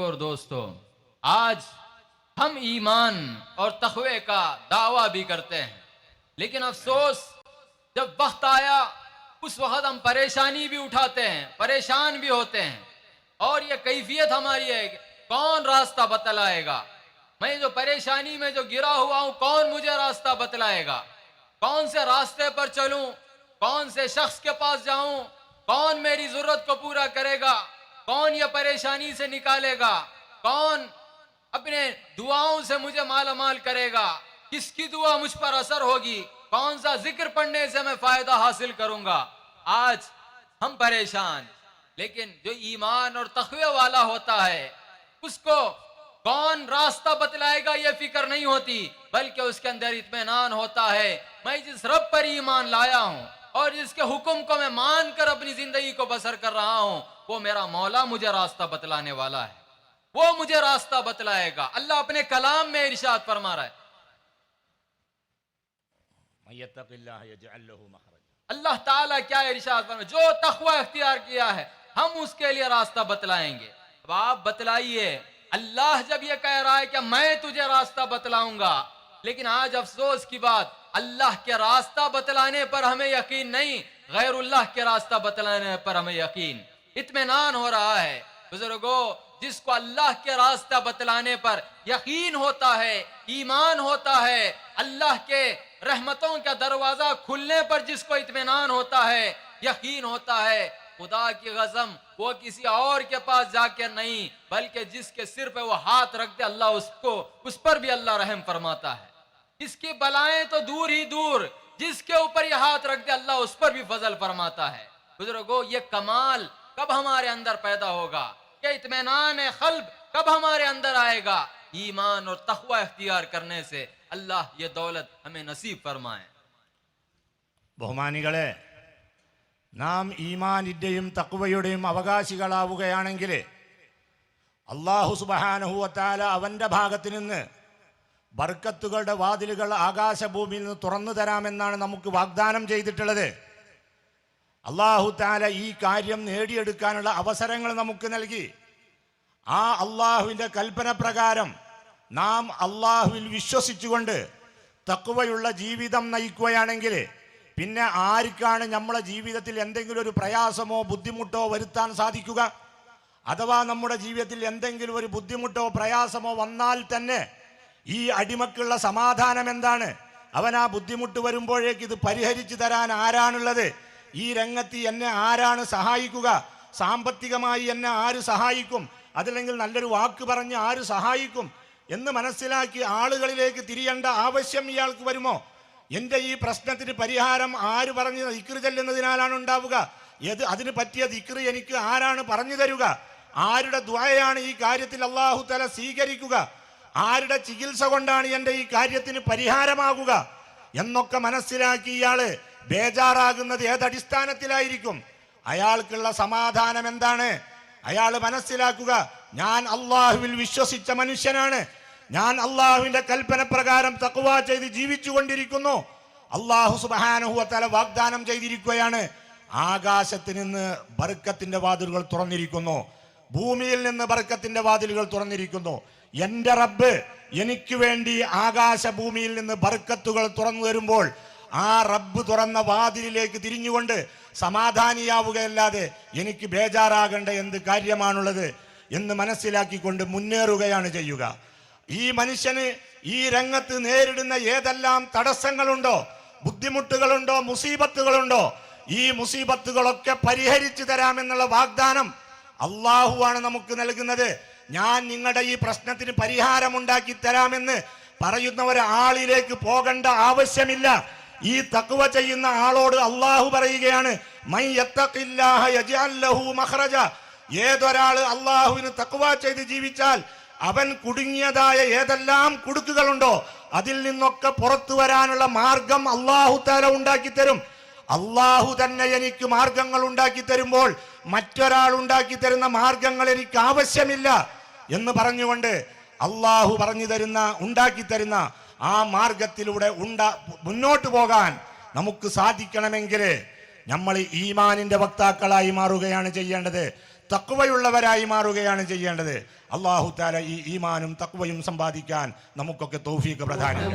اور دوستو، آج ہم ایمان اور تخوے کا دعویٰ بھی کرتے ہیں۔ لیکن افسوس، جب وقت آیا، اس وقت ہم پریشانی بھی اٹھاتے ہیں، پریشان بھی ہوتے ہیں۔ اور یہ کیفیت ہماری ہے کون راستہ بتلائے گا؟ میں جو پریشانی میں جو گرا ہوا ہوں، کون مجھے راستہ بتلائے گا؟ کون سے راستے پر چلوں؟ کون سے شخص کے پاس جاؤں؟ کون میری ضرورت کو پورا کرے گا؟ کون یہ پریشانی سے نکالے گا؟ کون اپنے دعاؤں سے مجھے مال مال کرے گا؟ کس کی دعا مجھ پر اثر ہوگی؟ کون سا ذکر پڑھنے سے میں فائدہ حاصل کروں گا؟ آج ہم پریشان، لیکن جو ایمان اور تخوے والا ہوتا ہے، اس کو کون راستہ بتلائے گا یہ فکر نہیں ہوتی، بلکہ اس کے اندر اطمینان ہوتا ہے، میں جس رب پر ایمان لایا ہوں اور جس کے حکم کو میں مان کر اپنی زندگی کو بسر کر رہا ہوں وہ میرا مولا مجھے راستہ بتلانے والا ہے۔ وہ مجھے راستہ بتلائے گا۔ اللہ اپنے کلام میں ارشاد فرما رہا ہے۔ اللہ تعالیٰ کیا ارشاد فرما جو تخوہ اختیار کیا ہے ہم اس کے لیے راستہ بتلائیں گے۔ اب آپ بتلائیے اللہ جب یہ کہہ رہا ہے کہ میں تجھے راستہ بتلاؤں گا لیکن آج افسوس کی بات اللہ کے راستہ بتلانے پر ہمیں یقین نہیں، غیر اللہ کے راستہ بتلانے پر ہمیں یقین۔ اطمینان ہو رہا ہے۔ بزرگو، جس کو اللہ کے راستہ بتلانے پر یقین ہوتا ہے، ایمان ہوتا ہے، اللہ کے رحمتوں کا دروازہ کھلنے پر جس کو اطمینان ہوتا ہے، یقین ہوتا ہے، خدا کی غزم وہ کسی اور کے پاس جا کے نہیں، بلکہ جس کے سر پہ وہ ہاتھ رکھ دے، اللہ اس کو، اس پر بھی اللہ رحم فرماتا ہے۔ اس کی بلائیں تو دور ہی دور، جس کے اوپر یہ ہاتھ رکھ دے اللہ اس پر بھی فضل فرماتا ہے۔ بزرگو، یہ کمال کب ہمارے اندر پیدا ہوگا؟ کہ اطمینان خلب کب ہمارے اندر آئے گا؟ ایمان اور تخوہ اختیار کرنے سے اللہ یہ دولت ہمیں نصیب فرمائے۔ بہمانی گڑے نام ایمان ادیم تقوی ബഹുമാനികളെ നാം ഈമാനിൻ്റെയും തക്കുവയുടെയും അവകാശികളാവുകയാണെങ്കിൽ അള്ളാഹു സുബഹാനഹുവത്താല അവൻ്റെ ഭാഗത്തു നിന്ന് ബർക്കത്തുകളുടെ വാതിലുകൾ ആകാശഭൂമിയിൽ നിന്ന് തുറന്നു തരാമെന്നാണ് നമുക്ക് വാഗ്ദാനം ചെയ്തിട്ടുള്ളത്. അള്ളാഹു താല ഈ കാര്യം നേടിയെടുക്കാനുള്ള അവസരങ്ങൾ നമുക്ക് നൽകി. ആ അള്ളാഹുവിന്റെ കൽപ്പന പ്രകാരം നാം അള്ളാഹുവിൽ വിശ്വസിച്ചുകൊണ്ട് തക്കുവയുള്ള ജീവിതം നയിക്കുകയാണെങ്കിൽ പിന്നെ ആർക്കാണ് നമ്മുടെ ജീവിതത്തിൽ എന്തെങ്കിലും ഒരു പ്രയാസമോ ബുദ്ധിമുട്ടോ വരുത്താൻ സാധിക്കുക? അഥവാ നമ്മുടെ ജീവിതത്തിൽ എന്തെങ്കിലും ഒരു ബുദ്ധിമുട്ടോ പ്രയാസമോ വന്നാൽ തന്നെ ഈ അടിമക്കുള്ള സമാധാനം എന്താണ്? അവൻ ആ ബുദ്ധിമുട്ട് വരുമ്പോഴേക്ക് ഇത് പരിഹരിച്ചു തരാൻ ആരാണുള്ളത്? ഈ രംഗത്ത് എന്നെ ആരാണ് സഹായിക്കുക? സാമ്പത്തികമായി എന്നെ ആര് സഹായിക്കും? അതല്ലെങ്കിൽ നല്ലൊരു വാക്ക് പറഞ്ഞ് ആര് സഹായിക്കും? എന്ന് മനസ്സിലാക്കി ആളുകളിലേക്ക് തിരിയേണ്ട ആവശ്യം ഇയാൾക്ക് വരുമോ? എന്റെ ഈ പ്രശ്നത്തിന് പരിഹാരം ആര് പറഞ്ഞ് ദിക്റ് ചെല്ലുന്നതിനാലാണ് ഉണ്ടാവുക? ഏത് അതിന് പറ്റിയ ദിക്റ് എനിക്ക് ആരാണ് പറഞ്ഞു തരുക? ആരുടെ ദ്വയാണ് ഈ കാര്യത്തിൽ അള്ളാഹു തല സ്വീകരിക്കുക? ആരുടെ ചികിത്സ കൊണ്ടാണ് എന്റെ ഈ കാര്യത്തിന് പരിഹാരമാകുക എന്നൊക്കെ മനസ്സിലാക്കി ഇയാൾ ബേജാറാകുന്നത് ഏതടിസ്ഥാനത്തിലായിരിക്കും അയാൾക്കുള്ള സമാധാനം എന്താണ്? അയാൾ മനസ്സിലാക്കുക ഞാൻ അള്ളാഹുവിൽ വിശ്വസിച്ച മനുഷ്യനാണ്. ഞാൻ അള്ളാഹുവിന്റെ കൽപ്പന പ്രകാരം തക്കുവ ചെയ്ത് ജീവിച്ചു കൊണ്ടിരിക്കുന്നു അള്ളാഹു സുബാനുഹുവത്തല വാഗ്ദാനം ചെയ്തിരിക്കുകയാണ്. ആകാശത്ത് നിന്ന് ബർക്കത്തിന്റെ വാതിലുകൾ തുറന്നിരിക്കുന്നു. ഭൂമിയിൽ നിന്ന് ബർക്കത്തിന്റെ വാതിലുകൾ തുറന്നിരിക്കുന്നു. എന്റെ റബ്ബ് എനിക്ക് വേണ്ടി ആകാശ ഭൂമിയിൽ നിന്ന് ബർക്കത്തുകൾ തുറന്നു തരുമ്പോൾ ആ റബ്ബ് തുറന്ന വാതിലിലേക്ക് തിരിഞ്ഞുകൊണ്ട് സമാധാനിയാവുകയല്ലാതെ എനിക്ക് ബേജാറാകേണ്ട എന്ത് കാര്യമാണുള്ളത് എന്ന് മനസ്സിലാക്കിക്കൊണ്ട് മുന്നേറുകയാണ് ചെയ്യുക. ഈ മനുഷ്യന് ഈ രംഗത്ത് നേരിടുന്ന ഏതെല്ലാം തടസ്സങ്ങളുണ്ടോ ബുദ്ധിമുട്ടുകളുണ്ടോ മുസീബത്തുകളുണ്ടോ ഈ മുസീബത്തുകളൊക്കെ പരിഹരിച്ചു തരാമെന്നുള്ള വാഗ്ദാനം അള്ളാഹുവാണ് നമുക്ക് നൽകുന്നത്. ഞാൻ നിങ്ങളുടെ ഈ പ്രശ്നത്തിന് പരിഹാരമുണ്ടാക്കി തരാമെന്ന് പറയുന്ന ഒരാളിലേക്ക് പോകേണ്ട ആവശ്യമില്ല. ഈ തക്കുവ ചെയ്യുന്ന ആളോട് അള്ളാഹു പറയുകയാണ് ഏതൊരാൾ അള്ളാഹുവിന് തക്കുവ ചെയ്ത് ജീവിച്ചാൽ അവൻ കുടുങ്ങിയതായ ഏതെല്ലാം കുടുക്കുകളുണ്ടോ അതിൽ നിന്നൊക്കെ പുറത്തു വരാനുള്ള മാർഗം അള്ളാഹു തല ഉണ്ടാക്കി തരും. അള്ളാഹു തന്നെ എനിക്ക് മാർഗങ്ങൾ ഉണ്ടാക്കി തരുമ്പോൾ മറ്റൊരാൾ ഉണ്ടാക്കി തരുന്ന മാർഗങ്ങൾ എനിക്ക് ആവശ്യമില്ല എന്ന് പറഞ്ഞുകൊണ്ട് അള്ളാഹു പറഞ്ഞു തരുന്ന ഉണ്ടാക്കി തരുന്ന ആ മാർഗത്തിലൂടെ ഉണ്ടാ മുന്നോട്ട് പോകാൻ നമുക്ക് സാധിക്കണമെങ്കിൽ നമ്മൾ ഈമാനിന്റെ വക്താക്കളായി മാറുകയാണ് ചെയ്യേണ്ടത് തക്വയുള്ളവരായി മാറുകയാണ് ചെയ്യേണ്ടത്. അള്ളാഹു താല ഈ ഈമാനും തക്വയും സമ്പാദിക്കാൻ നമുക്കൊക്കെ തോഫീക്ക് പ്രധാനം